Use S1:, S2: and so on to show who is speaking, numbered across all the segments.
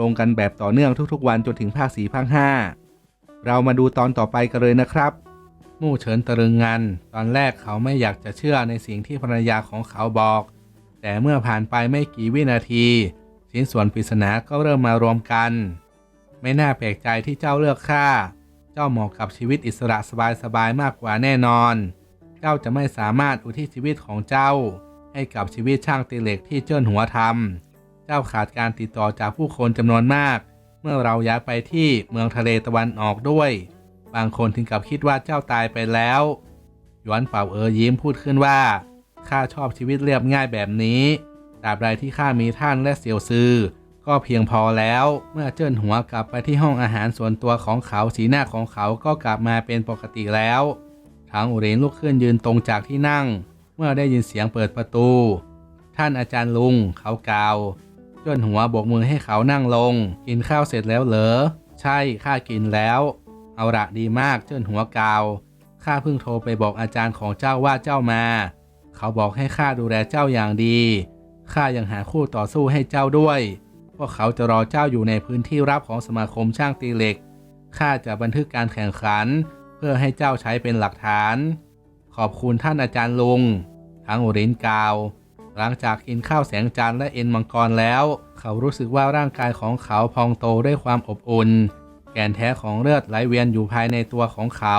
S1: ลงกันแบบต่อเนื่องทุกๆวันจนถึงภาคสีภาคห้าเรามาดูตอนต่อไปกันเลยนะครับ มู่เฉินตะลึงงัน ตอนแรกเขาไม่อยากจะเชื่อในสิ่งที่ภรรยาของเขาบอก แต่เมื่อผ่านไปไม่กี่วินาที ชิ้นส่วนปริศนาก็เริ่มมารวมกัน ไม่น่าแปลกใจที่เจ้าเลือกข้าเจ้าเหมาะกับชีวิตอิสระสบายๆมากกว่าแน่นอน เจ้าจะไม่สามารถอุทิศชีวิตของเจ้า ให้กับชีวิตช่างตีเหล็กที่เจิ้นหัวทำ เจ้าขาดการติดต่อจากผู้คนจำนวนมาก เมื่อเราย้ายไปที่เมืองทะเลตะวันออกด้วย บางคนถึงกับคิดว่าเจ้าตายไปแล้วหยวนเป่าเอ๋อยิ้มพูดขึ้นว่าข้าชอบชีวิตเรียบง่ายแบบนี้ตราบใดที่ข้ามีท่านและเสี่ยวซือก็เพียงพอแล้วเมื่อเจิ้นหัวกลับไปที่ห้องอาหารส่วนตัวของเขาสีหน้าของเขาก็กลับมาเป็นปกติแล้วทางอุเรนลุกขึ้นยืนตรงจากที่นั่ง เมื่อได้ยินเสียงเปิดประตู ท่านอาจารย์ลุงเขากล่าว จิ้นหัวโบกมือให้เขานั่งลง กินข้าวเสร็จแล้วเหรอ ใช่ข้ากินแล้ว เอาละดีมากเจิ้นหัวกาวข้าเพิ่งโทรไปบอกอาจารย์ของเจ้าว่าเจ้ามา เขาบอกให้ข้าดูแลเจ้าอย่างดีข้ายังหาคู่ต่อสู้ให้เจ้าด้วยพวกเขาจะรอเจ้าอยู่ในพื้นที่รับของสมาคมช่างตีเหล็กข้าจะบันทึกการแข่งขัน เพื่อให้เจ้าใช้เป็นหลักฐาน ขอบคุณท่านอาจารย์ลุง ทั้งอรินกาว หลังจากกินข้าวแสงจันทร์และเอ็นมังกรแล้ว เขารู้สึกว่าร่างกายของเขาพองโตด้วยความอบอุ่น แก่นแท้ของเลือดไหลเวียนอยู่ภายในตัวของเขา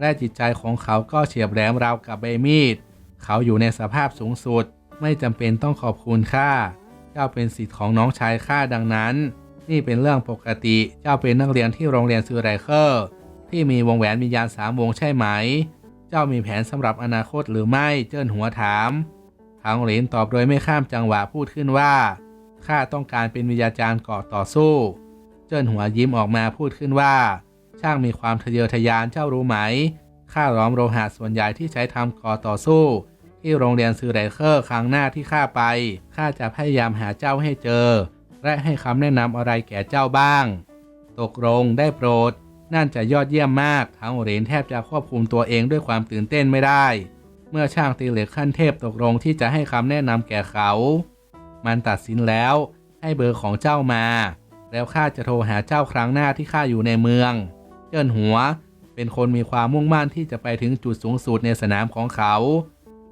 S1: และจิตใจของเขาก็เฉียบแหลมราวกับใบมีด เขาอยู่ในสภาพสูงสุด ไม่จำเป็นต้องขอบคุณข้าเจ้าเป็นสิทธิ์ของน้องชายข้าดังนั้น นี่เป็นเรื่องปกติเจ้าเป็นนักเรียนที่โรงเรียนซูไรเคอร์ที่มีวงแหวนวิญญาณสามวงใช่ไหม เจ้ามีแผนสำหรับอนาคตหรือไม่เจิ้นหัวถาม ทางเหรียญตอบโดยไม่ข้ามจังหวะพูดขึ้นว่าข้าต้องการเป็นวิญญาจารย์ก่อต่อสู้ เจิ้นหัวยิ้มออกมาพูดขึ้นว่า ช่างมีความทะเยอทะยานเจ้ารู้ไหมข้าล้อมโลหะส่วนใหญ่ที่ใช้ทำก่อต่อสู้ ที่โรงเรียนซือไรเคอร์ครั้งหน้าที่ข้าไปข้าจะพยายามหาเจ้าให้เจอ และให้คำแนะนำอะไรแก่เจ้าบ้าง ตกลงได้โปรดนั่นจะยอดเยี่ยมมากทั้งเหรียญแทบจะควบคุมตัวเองด้วยความตื่นเต้นไม่ได้ เมื่อช่างตีเหล็กขั้นเทพตกลงที่จะให้คำแนะนำแก่เขา มันตัดสินแล้วให้เบอร์ของเจ้ามา แล้วข้าจะโทรหาเจ้าครั้งหน้าที่ข้าอยู่ในเมือง เจิ้นหัว เป็นคนมีความมุ่งมั่นที่จะไปถึงจุดสูงสุดในสนามของเขา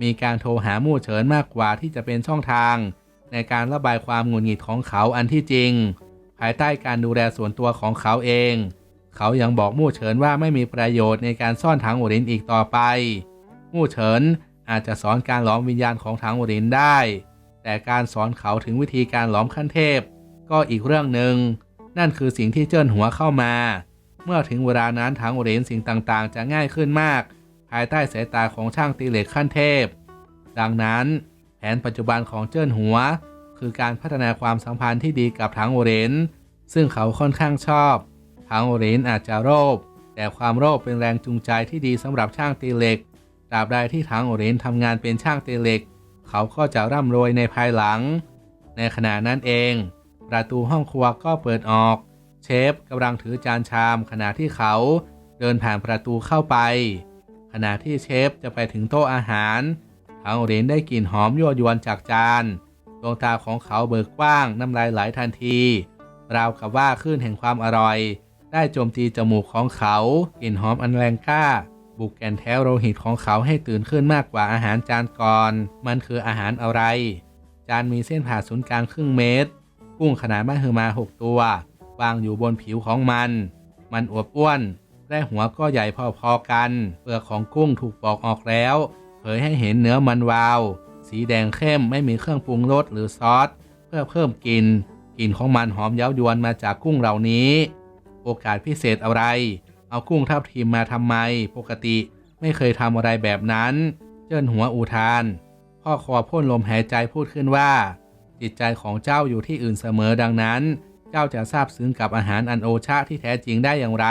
S1: มีการโทรหามู่เฉินมากกว่าที่จะเป็นช่องทาง ในการระบายความหงุดหงิดของเขาอันที่จริง ภายใต้การดูแลส่วนตัวของเขาเอง เขายังบอกมู่เฉินว่าไม่มีประโยชน์ในการซ่อนถังโอรินอีกต่อไป มู่เฉินอาจจะสอนการหลอมวิญญาณของถังโอรินได้ แต่การสอนเขาถึงวิธีการหลอมขั้นเทพ ก็อีกเรื่องหนึ่ง นั่นคือสิ่งที่เจิ้นหัวเข้ามา เมื่อถึงเวลานั้นถังโอรินสิ่งต่างๆ จะง่ายขึ้นมาก ภายใต้สายตาของช่างตีเหล็กขั้นเทพ ดังนั้น แผนปัจจุบันของเจิ้นหัว คือการพัฒนาความสัมพันธ์ที่ดีกับถังโอเรนซึ่งเขาค่อนข้างชอบถังโอเรนอาจจะโลภแต่ความโลภเป็นแรงจูงใจที่ดีสำหรับช่างตีเหล็ก ตราบใดที่ถังโอเรนทำงานเป็นช่างตีเหล็ก เขาก็จะร่ำรวยในภายหลัง ในขณะนั้นเอง ประตูห้องครัวก็เปิดออก เชฟกำลังถือจานชามขณะที่เขาเดินผ่านประตูเข้าไป ขณะที่เชฟจะไปถึงโต๊ะอาหารถังโอเรนได้กลิ่นหอมยั่วยวนจากจานดวงตาของเขาเบิกกว้างน้ำลายไหลทันทีราวกับว่าคลื่นแห่งความอร่อย ได้โจมตีจมูกของเขากลิ่นหอมอันแรงกล้า บุกแกนแท้โลหิตของเขาให้ตื่นขึ้นมากกว่าอาหารจานก่อน มันคืออาหารอะไร จานมีเส้นผ่าศูนย์กลางครึ่งเมตร กุ้งขนาดมหึมาหกตัว วางอยู่บนผิวของมัน มันอวบอ้วน และหัวก็ใหญ่พอๆกัน เปลือกของกุ้งถูกปอกออกแล้ว เผยให้เห็นเนื้อมันวาว สีแดงเข้มไม่มีเครื่องปรุงรสหรือซอส เพื่อเพิ่มกลิ่น กลิ่นของมันหอมเย้ายวนมาจากกุ้งเหล่านี้ โอกาสพิเศษอะไร เอากุ้งทับทิมมาทำไม ปกติไม่เคยทำอะไรแบบนั้น เจิ้นหัวอุทาน พ่อคอพ่นลมหายใจพูดขึ้นว่า จิตใจของเจ้าอยู่ที่อื่นเสมอดังนั้น เจ้าจะทราบซึ้งกับอาหารอันโอชะที่แท้จริงได้อย่างไร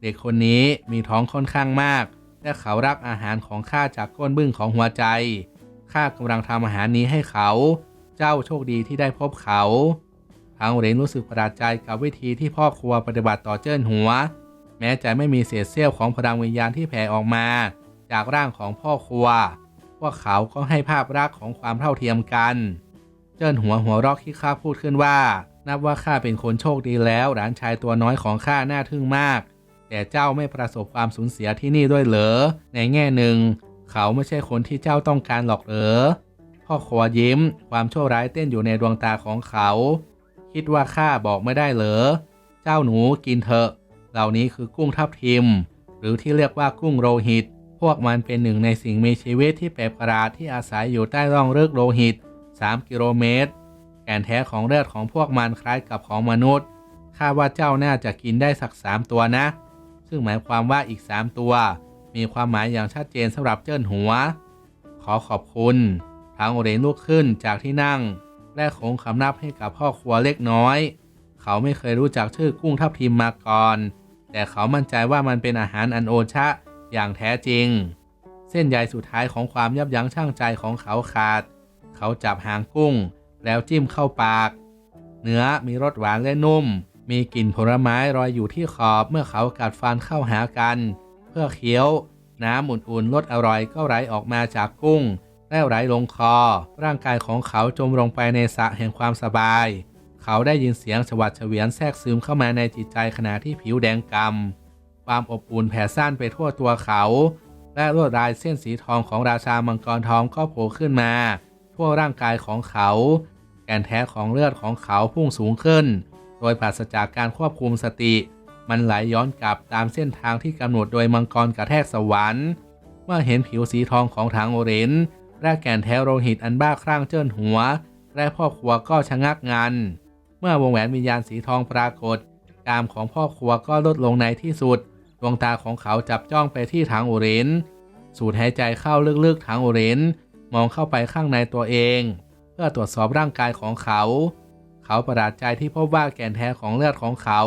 S1: เด็กคนนี้มีท้องค่อนข้างมาก และเขารักอาหารของข้าจากก้นบึ้งของหัวใจข้ากำลังทำอาหารนี้ให้เขา เจ้าโชคดีที่ได้พบเขาทางเหรนรู้สึกประหลาดใจกับวิธีที่พ่อครัวปฏิบัติต่อเจิ้นหัว แม้จะไม่มีเศษเสี้ยวของพลังวิญญาณที่แผ่ออกมา จากร่างของพ่อครัว พวกเขาก็ให้ภาพรักษณ์ของความเท่าเทียมกัน เจิ้นหัวหัวรอกที่ข้าพูดขึ้นว่า นับว่าข้าเป็นคนโชคดีแล้วหลานชายตัวน้อยของข้าน่าทึ่งมาก แต่เจ้าไม่ประสบความสูญเสียที่นี่ด้วยเหรอ ในแง่หนึ่ง เขาไม่ใช่คนที่เจ้าต้องการหรอกเหรอ พ่อครัวยิ้ม ความชั่วร้ายเต้นอยู่ในดวงตาของเขา คิดว่าข้าบอกไม่ได้เหรอ เจ้าหนูกินเถอะ เหล่านี้คือกุ้งทับทิม หรือที่เรียกว่ากุ้งโรหิต พวกมันเป็นหนึ่งในสิ่งมีชีวิตที่แปลกประหลาดที่อาศัยอยู่ใต้ร่องเลือกโลหิต 3 กิโลเมตร แก่นแท้ของเลือดของพวกมันคล้ายกับของมนุษย์ข้าว่าเจ้าน่าจะกินได้สักสามตัวนะ ซึ่งหมายความว่าอีกสามตัว มีความหมายอย่างชัดเจนสำหรับเจิ้นหัว ขอขอบคุณทางโอเรนลุกขึ้นจากที่นั่ง และโค้งคำนับให้กับพ่อครัวเล็กน้อย เขาไม่เคยรู้จักชื่อกุ้งทับทิมมาก่อน แต่เขามั่นใจว่ามันเป็นอาหารอันโอชะอย่างแท้จริง เส้นใยสุดท้ายของความยับยั้งชั่งใจของเขาขาด เขาจับหางกุ้ง แล้วจิ้มเข้าปาก เนื้อมีรสหวานและนุ่ม มีกลิ่นผลไม้รอยอยู่ที่ขอบเมื่อเขากัดฟันเข้าหากัน เพื่อเคี้ยว น้ำอุ่นๆรสอร่อยก็ไหลออกมาจากกุ้งและไหลลงคอ ร่างกายของเขาจมลงไปในสระแห่งความสบาย เขาได้ยินเสียงฉวัดเฉวียนแทรกซึมเข้ามาในจิตใจขณะที่ผิวแดงกำความอบอุ่นแผ่ซ่านไปทั่วตัวเขา และลวดลายเส้นสีทองของราชามังกรทองก็โผล่ขึ้นมา ทั่วร่างกายของเขา แก่นแท้ของเลือดของเขาพุ่งสูงขึ้น โดยปราศจากการควบคุมสติ มันไหลย้อนกลับตามเส้นทางที่กำหนดโดยมังกรกระแทกสวรรค์เมื่อเห็นผิวสีทองของทางโอเรนและแก่นแท้โลหิตอันบ้าคลั่งเจิ้นหัว และพ่อครัวก็ชะงักงัน มื่อวงแหวนวิญญาณสีทองปรากฏ กามของพ่อครัวก็ลดลงในที่สุด ดวงตาของเขาจับจ้องไปที่ทางโอเรนสูดหายใจเข้าลึกๆทางโอเรนมองเข้าไปข้างในตัวเอง เพื่อตรวจสอบร่างกายของเขา เขาประหลาดใจที่พบว่าแก่นแท้ของเลือดของเขา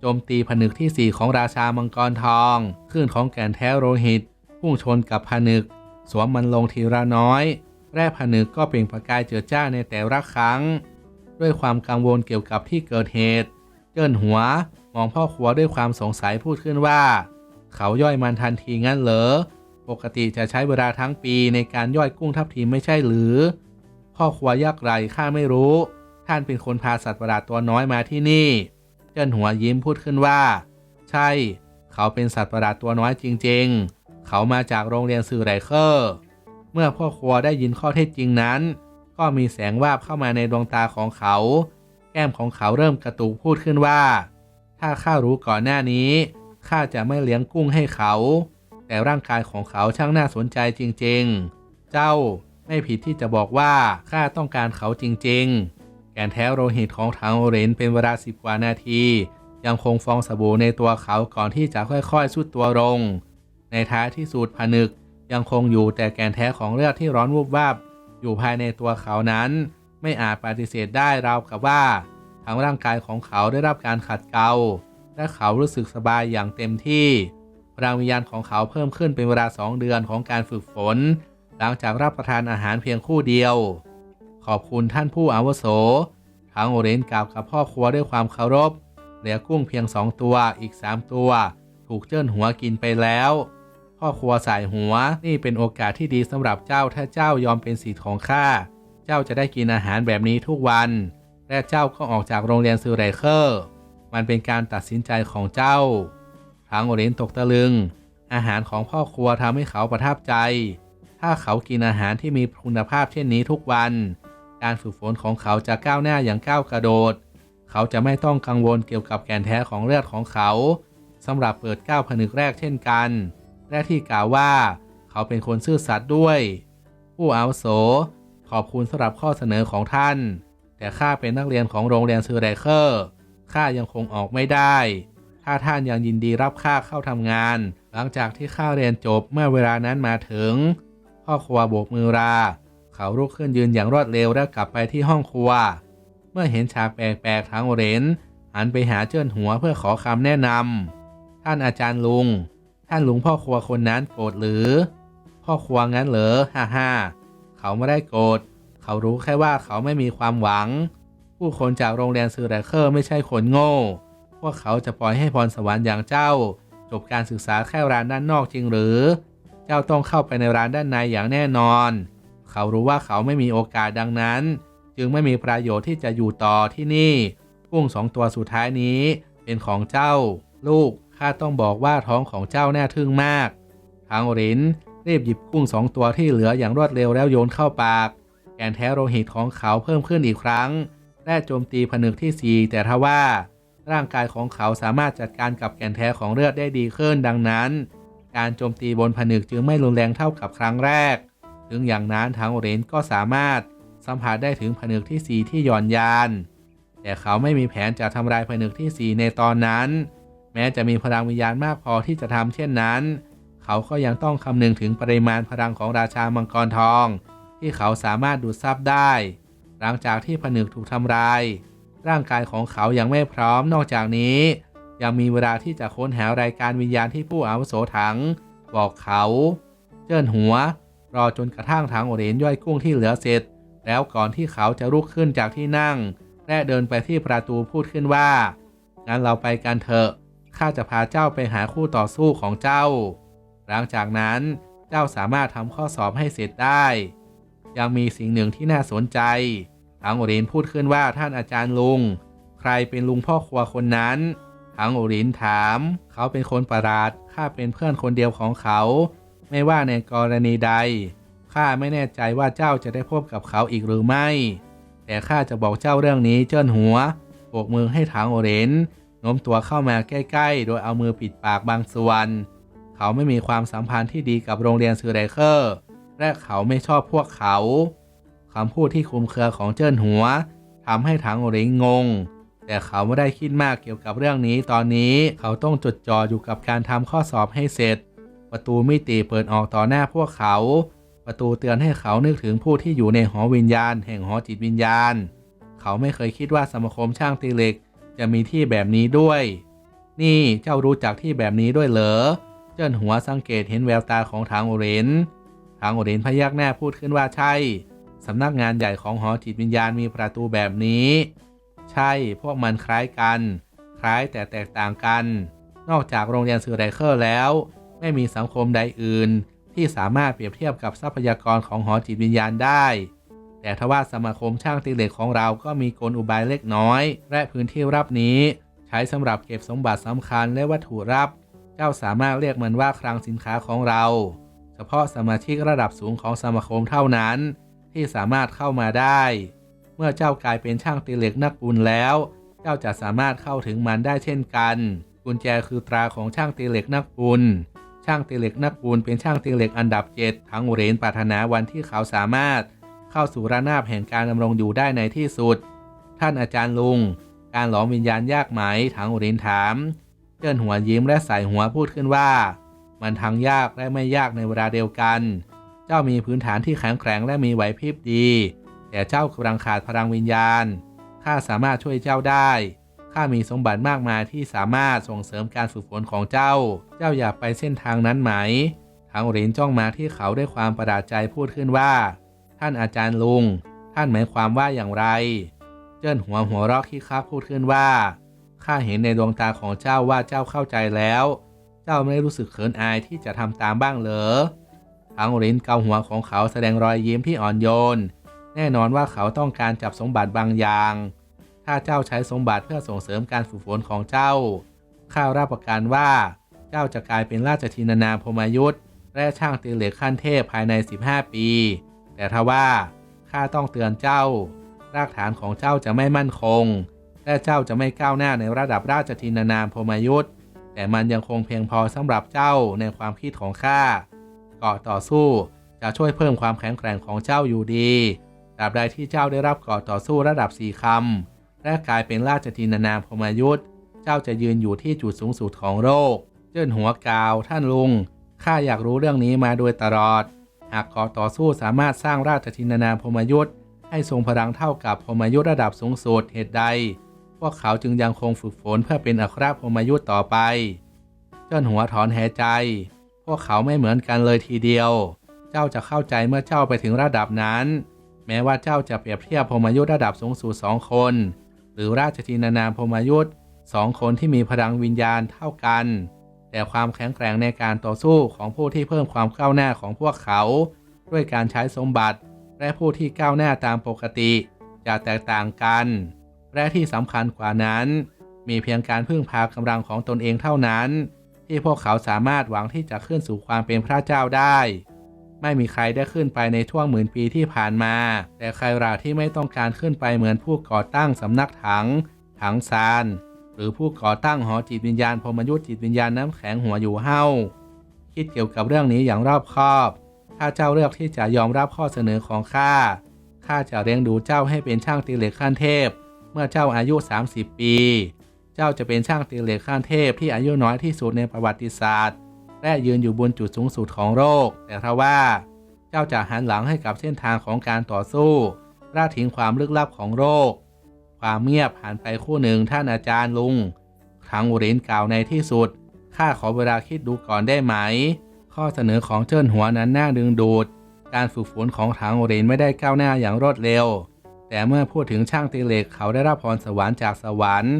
S1: โจมตีผนึกที่ 4 ของราชามังกรทองคลื่นของแก่นแท้โลหิต พุ่งชนกับผนึก สวมมันลงทีละน้อย แร่ผนึกก็เปล่งประกายเจิดจ้าในแต่ละครั้ง ด้วยความกังวลเกี่ยวกับที่เกิดเหตุ เจิ้นหัวมองพ่อครัวด้วยความสงสัยพูดขึ้นว่า เขาย่อยมันทันทีงั้นเหรอ ปกติจะใช้เวลาทั้งปีในการย่อยกุ้งทับทิมไม่ใช่หรือ พ่อครัวยากไรข้าไม่รู้ ท่านเป็นคนพาสัตว์ประหลาดตัวน้อยมาที่นี่ เจิ้นหัวยิ้มพูดขึ้นว่า ใช่ เขาเป็นสัตว์ประหลาดตัวน้อยจริง ๆ เขามาจากโรงเรียนสื่อไรเคอร์ เมื่อพ่อครัวได้ยินข้อเท็จจริงนั้น ก็มีแสงวาบเข้ามาในดวงตาของเขา แก้มของเขาเริ่มกระตุกพูดขึ้นว่า ถ้าข้ารู้ก่อนหน้านี้ข้าจะไม่เลี้ยงกุ้งให้เขา แต่ร่างกายของเขาช่างน่าสนใจจริงๆ เจ้าไม่ผิดที่จะบอกว่าข้าต้องการเขาจริงๆ แกนแท้โลหิตของทางโอเรนเป็นเวลาสิบกว่านาที ยังคงฟองสบู่ในตัวเขาก่อนที่จะค่อยๆสุดตัวลง ในท้ายที่สุดผนึกยังคงอยู่แต่แกนแท้ของเลือดที่ร้อนวูบวาบ อยู่ภายในตัวเขานั้น ไม่อาจปฏิเสธได้ราวกับว่าทั้งร่างกายของเขาได้รับการขัดเกลาและเขารู้สึกสบายอย่างเต็มที่พลังวิญญาณของเขาเพิ่มขึ้นเป็นเวลาสองเดือนของการฝึกฝน หลังจากรับประทานอาหารเพียงคู่เดียว ขอบคุณท่านผู้อาวุโสทางโอเรนกล่าวกับพ่อครัวด้วยความเคารพเหลือกุ้งเพียงสองตัวอีกสามตัว ถูกเจิ้นหัวกินไปแล้ว พ่อครัวสายหัว นี่เป็นโอกาสที่ดีสำหรับเจ้าถ้าเจ้ายอมเป็นสิทธิ์ของข้า เจ้าจะได้กินอาหารแบบนี้ทุกวัน และเจ้าก็ออกจากโรงเรียนซูไรเคอร์ มันเป็นการตัดสินใจของเจ้าทางโอเรนตกตะลึง อาหารของพ่อครัวทำให้เขาประทับใจ ถ้าเขากินอาหารที่มีคุณภาพเช่นนี้ทุกวัน การฝึกฝนของเขาจะก้าวหน้าอย่างก้าวกระโดด เขาจะไม่ต้องกังวลเกี่ยวกับแกนแท้ของเลือดของเขาสำหรับเปิดก้าวผนึกแรกเช่นกัน และที่กล่าวว่าเขาเป็นคนซื่อสัตย์ด้วย ผู้อาวุโส ขอบคุณสำหรับข้อเสนอของท่าน แต่ข้าเป็นนักเรียนของโรงเรียนซูไรเคอร์ข้ายังคงออกไม่ได้ ถ้าท่านยังยินดีรับข้าเข้าทำงาน หลังจากที่ข้าเรียนจบเมื่อเวลานั้นมาถึงพ่อครัวโบกมือลาเขาลุกขึ้นยืนอย่างรวดเร็วและกลับไปที่ห้องครัว เมื่อเห็นฉากแปลกๆทางเรนหันไปหาเจิ้นหัวเพื่อขอคำแนะนำท่านอาจารย์ลุง ท่านลุงพ่อครัวคนนั้นโกรธหรือ พ่อครัวงั้นเหรอฮ่าฮ่าเขาไม่ได้โกรธเขารู้แค่ว่าเขาไม่มีความหวัง ผู้คนจากโรงเรียนซูแรเคอร์ไม่ใช่คนโง่ พวกเขาจะปล่อยให้พรสวรรค์อย่างเจ้า จบการศึกษาแค่ร้านด้านนอกจริงหรือ เจ้าต้องเข้าไปในร้านด้านในอย่างแน่นอน เขารู้ว่าเขาไม่มีโอกาสดังนั้น จึงไม่มีประโยชน์ที่จะอยู่ต่อที่นี่ กุ้งสองตัวสุดท้ายนี้เป็นของเจ้า ลูก ข้าต้องบอกว่าท้องของเจ้าแน่ทึ่งมาก ทางรินรีบหยิบกุ้งสองตัวที่เหลืออย่างรวดเร็วแล้วโยนเข้าปาก แกนแท้โลหิตของเขาเพิ่มขึ้นอีกครั้ง และโจมตีผนึกที่สี่แต่ทว่าร่างกายของเขาสามารถจัดการกับแกนแท้ของเลือดได้ดีขึ้นดังนั้น การโจมตีบนผนึกจึงไม่รุนแรงเท่ากับครั้งแรก ถึงอย่างนั้นทางเรนก็สามารถสัมผัสได้ถึงผนึกที่ 4 ที่หย่อนยาน แต่เขาไม่มีแผนจะทำลายผนึกที่ 4 ในตอนนั้น แม้จะมีพลังวิญญาณมากพอที่จะทำเช่นนั้น เขาก็ยังต้องคำนึงถึงปริมาณพลังของราชามังกรทอง ที่เขาสามารถดูดซับได้ หลังจากที่ผนึกถูกทำลาย ร่างกายของเขายังไม่พร้อมนอกจากนี้ ยังมีเวลาที่จะค้นหารายการวิญญาณที่ผู้อาวุโสถัง บอกเขา เจิ้นหัว รอจนกระทั่งทางโอเรนย่อยกุ้งที่เหลือเสร็จ แล้วก่อนที่เขาจะลุกขึ้นจากที่นั่งและเดินไปที่ประตูพูดขึ้นว่างั้นเราไปกันเถอะ ข้าจะพาเจ้าไปหาคู่ต่อสู้ของเจ้า หลังจากนั้นเจ้าสามารถทำข้อสอบให้เสร็จได้ ยังมีสิ่งหนึ่งที่น่าสนใจทางโอเรนพูดขึ้นว่าท่านอาจารย์ลุง ใครเป็นลุงพ่อครัวคนนั้นทางโอรินถาม เขาเป็นคนประหลาดข้าเป็นเพื่อนคนเดียวของเขา ไม่ว่าในกรณีใดข้าไม่แน่ใจว่าเจ้าจะได้พบกับเขาอีกหรือไม่ แต่ข้าจะบอกเจ้าเรื่องนี้เจิ้นหัวโบกมือให้ทางโอเรน โน้มตัวเข้ามาใกล้ ๆ โดยเอามือปิดปากบางส่วน เขาไม่มีความสัมพันธ์ที่ดีกับโรงเรียนซือไรเคอร์ และเขาไม่ชอบพวกเขา คำพูดที่คุมเครือของเจิ้นหัวทำให้ทางโอรนงง แต่เขาไม่ได้คิดมากเกี่ยวกับเรื่องนี้ตอนนี้เขาต้องจดจ่ออยู่กับการทำข้อสอบให้เสร็จ ประตูมิติเปิดออกต่อหน้าพวกเขา ประตูเตือนให้เขานึกถึงผู้ที่อยู่ในหอวิญญาณ แห่งหอจิตวิญญาณ เขาไม่เคยคิดว่าสมาคมช่างตีเหล็ก จะมีที่แบบนี้ด้วย นี่เจ้ารู้จักที่แบบนี้ด้วยเหรอ เจิ้นหัวสังเกตเห็นแววตาของทางโอเรนทางโอเรนพยักหน้าพูดขึ้นว่าใช่ สำนักงานใหญ่ของหอจิตวิญญาณมีประตูแบบนี้ ใช่ พวกมันคล้ายกัน คล้ายแต่แตกต่างกัน นอกจากโรงเรียนซูไรเคอร์แล้ว ไม่มีสังคมใดอื่น ที่สามารถเปรียบเทียบกับทรัพยากรของหอจิตวิญญาณได้ แต่ทว่าสมาคมช่างตีเหล็กของเราก็มีกลอุบายเล็กน้อย และพื้นที่รับนี้ ใช้สำหรับเก็บสมบัติสำคัญและวัตถุรับ เจ้าสามารถเรียกมันว่าคลังสินค้าของเรา เฉพาะสมาชิกระดับสูงของสมาคมเท่านั้น ที่สามารถเข้ามาได้ เมื่อเจ้ากลายเป็นช่างตีเหล็กนักบุญแล้ว เจ้าจะสามารถเข้าถึงมันได้เช่นกัน กุญแจคือตราของช่างตีเหล็กนักบุญช่างตีเหล็กนักบุญเป็นช่างตีเหล็กอันดับเจ็ดทั้งอุเรนปรารถนาวันที่เขาสามารถ เข้าสู่ระนาบแห่งการดำรงอยู่ได้ในที่สุด ท่านอาจารย์ลุง การหลอมวิญญาณยากไหมถังอุเรนถามเจิ้นหัวยิ้มและใส่หัวพูดขึ้นว่า มันทั้งยากและไม่ยากในเวลาเดียวกัน เจ้ามีพื้นฐานที่แข็งแกร่งและมีไหวพริบดี แต่เจ้ากำลังขาดพลังวิญญาณข้าสามารถช่วยเจ้าได้ข้ามีสมบัติมากมายที่สามารถส่งเสริมการฝึกฝนของเจ้า เจ้าอยากไปเส้นทางนั้นไหม ทางเหรินจ้องมาที่เขาด้วยความประหลาดใจพูดขึ้นว่า ท่านอาจารย์ลุง ท่านหมายความว่าอย่างไร เจิ้นหัวหัวเรอกที่ข้าพูดขึ้นว่า ข้าเห็นในดวงตาของเจ้าว่าเจ้าเข้าใจแล้ว เจ้าไม่รู้สึกเขินอายที่จะทำตามบ้างเหรอทางรินเกาหัวของเขาแสดงรอยยิ้มที่อ่อนโยน แน่นอนว่าเขาต้องการจับสมบัติบางอย่าง ถ้าเจ้าใช้สมบัติเพื่อส่งเสริมการฝึกฝนของเจ้า ข้ารับประกันว่าเจ้าจะกลายเป็นราชธินานาพมายุทธและช่างตีเหล็กขั้นเทพภายใน 15 ปี แต่ทว่าข้าต้องเตือนเจ้ารากฐานของเจ้าจะไม่มั่นคง และเจ้าจะไม่ก้าวหน้าในระดับราชธินานามพมยุทธ์แต่มันยังคงเพียงพอสำหรับเจ้าในความคิดของข้าเกาะต่อสู้จะช่วยเพิ่มความแข็งแกร่งของเจ้าอยู่ดีตราบใดที่เจ้าได้รับเกาะต่อสู้ระดับสี่คำและกลายเป็นราชธินานามพมยุทธ์เจ้าจะยืนอยู่ที่จุดสูงสุดของโลกเจิ้นหัวกาวท่านลุงข้าอยากรู้เรื่องนี้มาโดยตลอด หากกาะต่อสู้สามารถสร้างราชธินานามพมยุทธ์ให้ทรงพลังเท่ากับพมยุทธ์ระดับสูงสุดเหตุใด พวกเขาจึงยังคงฝึกฝนเพื่อเป็นอัครพมยุทธ์ต่อไป เจิ้นหัวถอนหายใจ พวกเขาไม่เหมือนกันเลยทีเดียว เจ้าจะเข้าใจเมื่อเจ้าไปถึงระดับนั้น แม้ว่าเจ้าจะเปรียบเทียบพมยุทธ์ระดับสูงสุดสองคน หรือราชธินานามพมยุทธ์สองคนที่มีพลังวิญญาณเท่ากัน แต่ความแข็งแกร่งในการต่อสู้ของผู้ที่เพิ่มความก้าวหน้าของพวกเขา ด้วยการใช้สมบัติ และผู้ที่ก้าวหน้าตามปกติจะแตกต่างกัน และที่สำคัญกว่านั้น มีเพียงการพึ่งพากำลังของตนเองเท่านั้น ที่พวกเขาสามารถหวังที่จะขึ้นสู่ความเป็นพระเจ้าได้ ไม่มีใครได้ขึ้นไปในช่วงหมื่นปีที่ผ่านมา แต่ใครราที่ไม่ต้องการขึ้นไปเหมือนผู้ก่อตั้งสำนักถัง ถังซาน หรือผู้ก่อตั้งหอจิตวิญญาณพมยุทธจิตวิญญาณน้ำแข็งหัวอยู่เฮาคิดเกี่ยวกับเรื่องนี้อย่างรอบคอบ ถ้าเจ้าเลือกที่จะยอมรับข้อเสนอของข้า ข้าจะเลี้ยงดูเจ้าให้เป็นช่างตีเหล็กขั้นเทพ เมื่อเจ้าอายุ 30 ปี เจ้าจะเป็นช่างตีเหล็กขั้นเทพที่อายุน้อยที่สุดในประวัติศาสตร์ และยืนอยู่บนจุดสูงสุดของโลก แต่ถ้าว่า เจ้าจะหันหลังให้กับเส้นทางของการต่อสู้ละทิ้งความลึกลับของโลก ความเงียบผ่านไปคู่หนึ่งท่านอาจารย์ลุงทางอุรินกล่าวในที่สุด ข้าขอเวลาคิดดูก่อนได้ไหม ข้อเสนอของเจิ้นหัวนั้นน่าดึงดูด การฝึกฝนของทางอุรินไม่ได้ก้าวหน้าอย่างรวดเร็ว แต่เมื่อพูดถึงช่างตีเหล็กเขาได้รับพรสวรรค์จากสวรรค์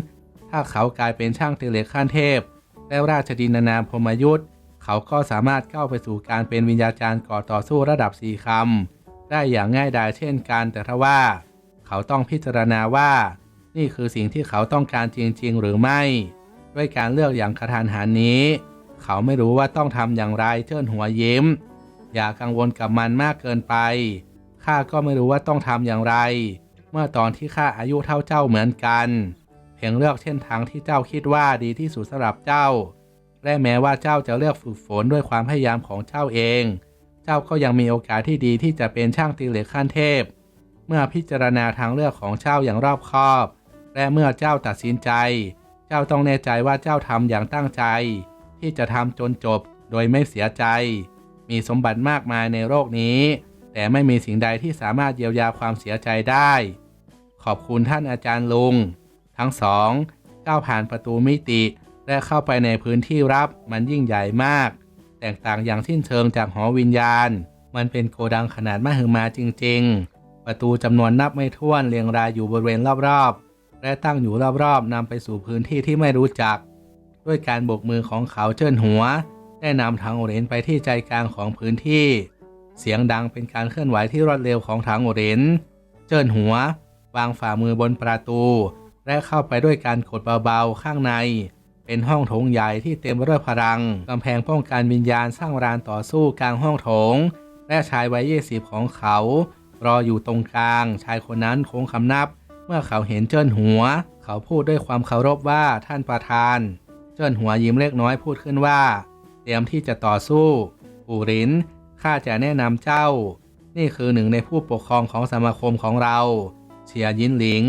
S1: ถ้าเขากลายเป็นช่างตีเหล็กขั้นเทพ และราชดินานามพรมยุทธ์เขาก็สามารถก้าวไปสู่การเป็นวิญญาจารย์ก่อต่อสู้ระดับสี่คำได้อย่างง่ายดายเช่นกันแต่ถ้าว่า เขาต้องพิจารณาว่า นี่คือสิ่งที่เขาต้องการจริง ๆ หรือไม่ ด้วยการเลือกอย่างกระทันหันนี้ เขาไม่รู้ว่าต้องทำอย่างไรเจิ้นหัวยิ้ม อย่ากังวลกับมันมากเกินไปข้าก็ไม่รู้ว่าต้องทำอย่างไร เมื่อตอนที่ข้าอายุเท่าเจ้าเหมือนกันเพียงเลือกเส้นทางที่เจ้าคิดว่าดีที่สุดสำหรับเจ้า และแม้ว่าเจ้าจะเลือกฝึกฝนด้วยความพยายามของเจ้าเอง เจ้าก็ยังมีโอกาสที่ดีที่จะเป็นช่างตีเหล็กขั้นเทพ เมื่อพิจารณาทางเลือกของเจ้าอย่างรอบคอบ และเมื่อเจ้าตัดสินใจ เจ้าต้องแน่ใจว่าเจ้าทำอย่างตั้งใจ ที่จะทำจนจบโดยไม่เสียใจ มีสมบัติมากมายในโลกนี้ แต่ไม่มีสิ่งใดที่สามารถเยียวยาความเสียใจได้ ขอบคุณท่านอาจารย์ลุง ทั้งสองก้าวผ่านประตูมิติ และเข้าไปในพื้นที่รับมันยิ่งใหญ่มาก แตกต่างอย่างสิ้นเชิงจากหอวิญญาณ มันเป็นโกดังขนาดมหึมาจริง ๆ ประตูจำนวนนับไม่ถ้วนเรียงรายอยู่บริเวณรอบๆ และตั้งอยู่รอบๆนำไปสู่พื้นที่ที่ไม่รู้จัก ด้วยการโบกมือของเขาเชิญหัว ได้นำทางโอเรนไปที่ใจกลางของพื้นที่ เสียงดังเป็นการเคลื่อนไหวที่รวดเร็วของทางโอเรนเจิ้นหัว วางฝ่ามือบนประตู และเข้าไปด้วยการกดเบาๆข้างใน เป็นห้องโถงใหญ่ที่เต็มไปด้วยพลังกำแพงป้องกันวิญญาณสร้างรานต่อสู้กลางห้องโถง และชายวัยยี่สิบของเขา รออยู่ตรงกลาง ชายคนนั้นโค้งคำนับ เมื่อเขาเห็นเจิ้นหัว เขาพูดด้วยความเคารพว่าท่านประธาน เจิ้นหัวยิ้มเล็กน้อยพูดขึ้นว่า เตรียมที่จะต่อสู้ปูรินข้าจะแนะนำเจ้า นี่คือหนึ่งในผู้ปกครองของสมาคมของเราเฉียยินหลิง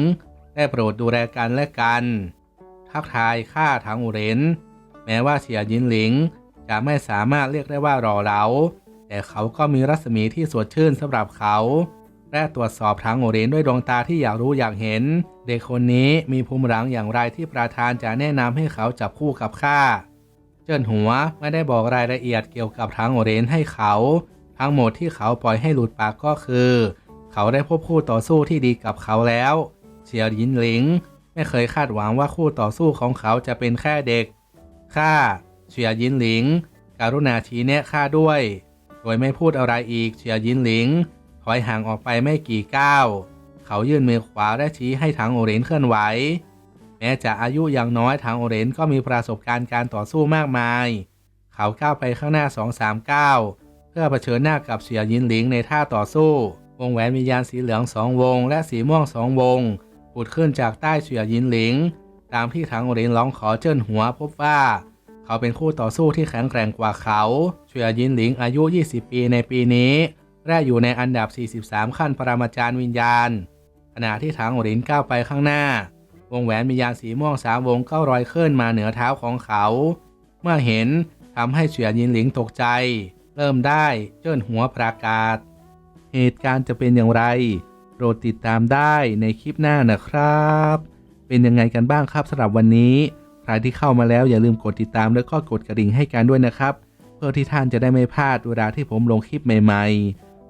S1: ได้โปรดดูแลกันและกัน ทักทายข้าทางอุเรนแม้ว่าเฉียยินหลิงจะไม่สามารถเรียกได้ว่ารอเหลาแต่เขาก็มีรัศมีที่สดชื่นสำหรับเขา และตรวจสอบทางโอเรนด้วยดวงตาที่อยากรู้อยากเห็น เด็กคนนี้มีภูมิหลังอย่างไรที่ประธานจะแนะนำให้เขาจับคู่กับข้า เจิ้นหัวไม่ได้บอกรายละเอียดเกี่ยวกับทางโอเรนให้เขา ทั้งหมดที่เขาปล่อยให้หลุดปากก็คือ เขาได้พบคู่ต่อสู้ที่ดีกับเขาแล้วเฉียวยินหลิง ไม่เคยคาดหวังว่าคู่ต่อสู้ของเขาจะเป็นแค่เด็กข้าเฉียยินหลิง การุณาชี้แนะข้าด้วย โดยไม่พูดอะไรอีกเฉียยินหลิง ถอยห่างออกไปไม่กี่ก้าวเขายื่นมือขวาและชี้ให้ทางโอเรนเคลื่อนไหว แม้จะอายุยังน้อยทางโอเรนก็มีประสบการณ์การต่อสู้มากมาย เขาก้าวไปข้างหน้าสองสามก้าวเพื่อเผชิญหน้ากับเฉียยินหลิงในท่าต่อสู้ วงแหวนวิญญาณสีเหลืองสองวง และสีม่วงสองวงผุดขึ้นจากใต้เฉียยินหลิง ตามที่ทางโอเรนร้องขอเจิ้นหัวพบว่าเขาเป็นคู่ต่อสู้ที่แข็งแกร่งกว่าเขาเฉียยินหลิงอายุ 20 ปีในปีนี้ และอยู่ในอันดับ 43 ขั้นปรมาจารย์วิญญาณ ขณะที่ถังหลินก้าวไปข้างหน้า วงแหวนวิญญาณสีม่วงสามวงก็รอยเคลื่อนมาเหนือเท้าของเขา เมื่อเห็นทำให้เสี่ยยินหลิงตกใจ เริ่มได้เจิ้นหัวประกาศ เหตุการณ์จะเป็นอย่างไรโปรดติดตามได้ในคลิปหน้านะครับ เป็นยังไงกันบ้างครับสำหรับวันนี้ ใครที่เข้ามาแล้วอย่าลืมกดติดตามและก็กดกระดิ่งให้การด้วยนะครับ เพื่อที่ท่านจะได้ไม่พลาดเวลาที่ผมลงคลิปใหม่ ๆ